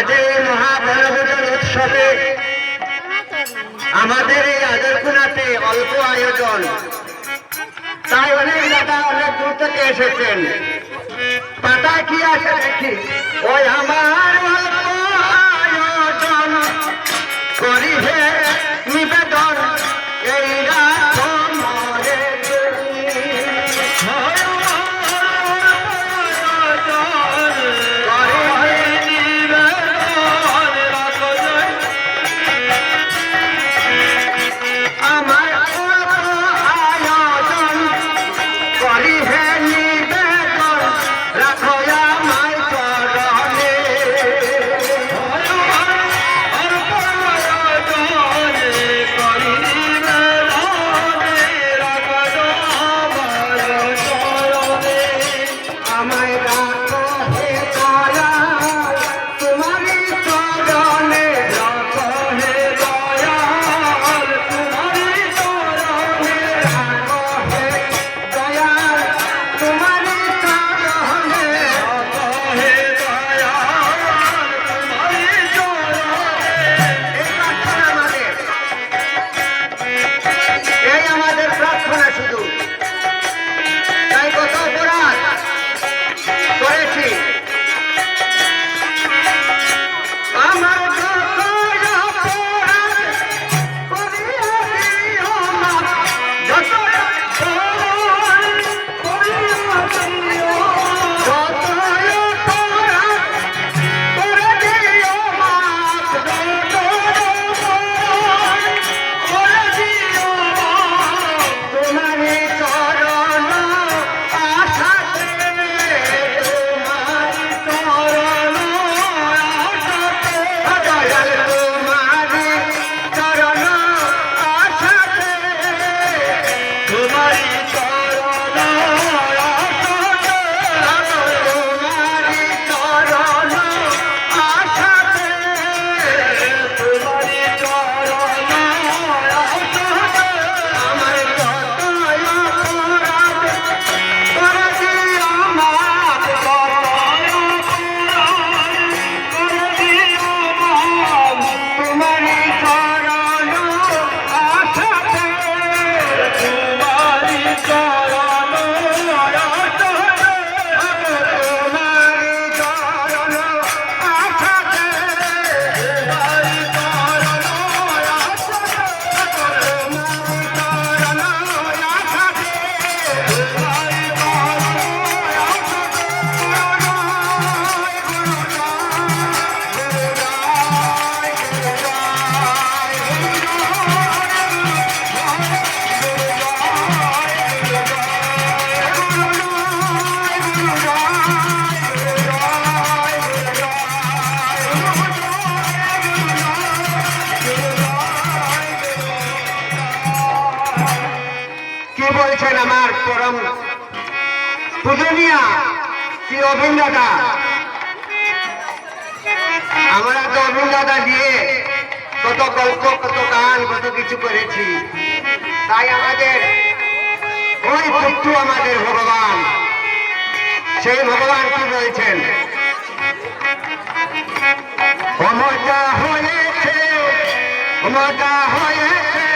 আজ এই উৎসবে আমাদের এই আদরকুনাতে অল্প আয়োজন। তাই অনেক দাদা অনেক দূর থেকে এসেছেন। পাতা কি আছে দেখি? ওই আমার অল্প আয়োজন। করি হে নিবেদন, এই রাত মরে বলছেন আমার পরম পূজনীয়া শ্রী অভিন আমরা তো অভিন দিয়ে কত গল্প, কত গান, কত কিছু করেছি। তাই আমাদের ওই পুত্র আমাদের ভগবান। সেই ভগবান কি বলছেন? মজা হয়েছে মজা হয়েছে।